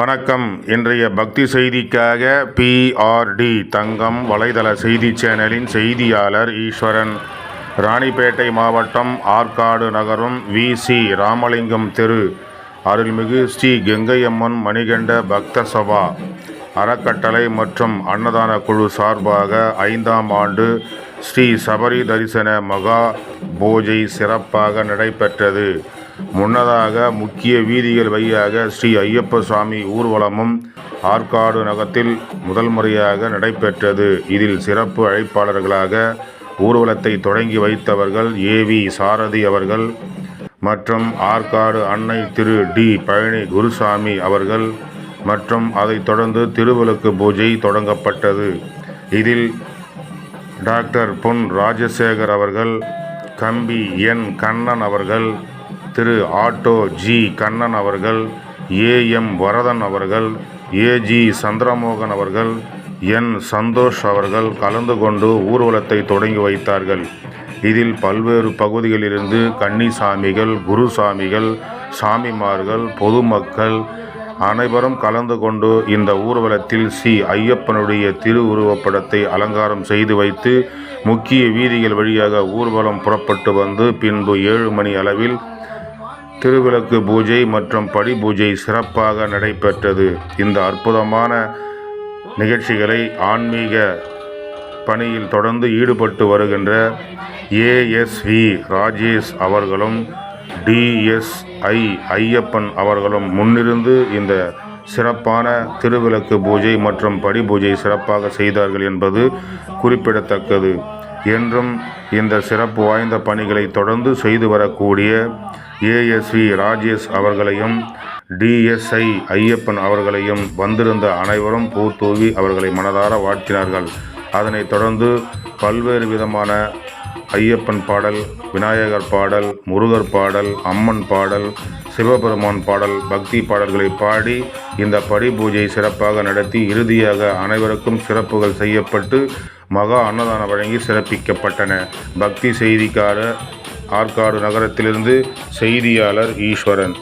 வணக்கம். இன்றைய பக்தி செய்திக்காக பிஆர்டி தங்கம் வலைதள செய்தி சேனலின் செய்தியாளர் ஈஸ்வரன். ராணிப்பேட்டை மாவட்டம் ஆற்காடு நகரம் விசி ராமலிங்கம் தெரு. அருள்மிகு ஸ்ரீ கங்கையம்மன் மணிகண்ட பக்த சபா. அறக்கட்டளை மற்றும் அன்னதான குழு சார்பாக ஐந்தாம் ஆண்டு ஸ்ரீ சபரி தரிசன மகா பூஜை சிறப்பாக நடைபெற்றது. முன்னதாக முக்கிய வீதிகள் வழியாக ஸ்ரீ ஐயப்ப சுவாமி ஊர்வலமும் ஆற்காடு நகத்தில் முதல் முறையாக நடைபெற்றது. இதில் சிறப்பு அழைப்பாளர்களாக ஊர்வலத்தை தொடங்கி வைத்தவர்கள் ஏவி சாரதி அவர்கள் மற்றும் ஆற்காடு அன்னை திரு டி பழனி குருசாமி அவர்கள் மற்றும் அதைத் தொடர்ந்து திருவிளக்கு பூஜை தொடங்கப்பட்டது. இதில் டாக்டர் பொன் ராஜசேகர் அவர்கள் கம்பி என் கண்ணன் அவர்கள் திரு ஆட்டோ ஜி கண்ணன் அவர்கள் ஏ எம் வரதன் அவர்கள் ஏஜி சந்திரமோகன் அவர்கள் என் சந்தோஷ் அவர்கள் கலந்து கொண்டு ஊர்வலத்தை தொடங்கி வைத்தார்கள். இதில் பல்வேறு பகுதிகளிலிருந்து கன்னிசாமிகள் குருசாமிகள் சாமிமார்கள் பொதுமக்கள் அனைவரும் கலந்து கொண்டு இந்த ஊர்வலத்தில் ஸ்ரீ ஐயப்பனுடைய திருவுருவப்படத்தை அலங்காரம் செய்து வைத்து முக்கிய வீதிகள் வழியாக ஊர்வலம் புறப்பட்டு வந்து பின்பு ஏழு மணி அளவில் திருவிளக்கு பூஜை மற்றும் படி பூஜை சிறப்பாக நடைபெற்றது. இந்த அற்புதமான நிகழ்ச்சிகளை ஆன்மீக பணியில் தொடர்ந்து ஈடுபட்டு வருகின்ற ஏஎஸ்வி ராஜேஷ் அவர்களும் டிஎஸ்ஐ ஐயப்பன் அவர்களும் முன்னிருந்து இந்த சிறப்பான திருவிளக்கு பூஜை மற்றும் படி பூஜை சிறப்பாக செய்தார்கள் என்பது குறிப்பிடத்தக்கது. என்றும் இந்த சிறப்பு வாய்ந்த பணிகளை தொடர்ந்து செய்து வரக்கூடிய ஏஎஸ்வி ராஜேஷ் அவர்களையும் டிஎஸ்ஐ ஐயப்பன் அவர்களையும் வந்திருந்த அனைவரும் பூத்தூவி அவர்களை மனதார வாழ்த்தினார்கள். அதனைத் தொடர்ந்து பல்வேறு விதமான ஐயப்பன் பாடல் விநாயகர் பாடல் முருகர் பாடல் அம்மன் பாடல் சிவபெருமான் பாடல் பக்தி பாடல்களை பாடி இந்த படி பூஜை சிறப்பாக நடத்தி இறுதியாக அனைவருக்கும் சிறப்புகள் செய்யப்பட்டு மகா அன்னதானம் வழங்கி சிறப்பிக்கப்பட்டன. பக்தி செய்திக்கார ஆற்காடு நகரத்திலிருந்து செய்தியாளர் ஈஸ்வரன்.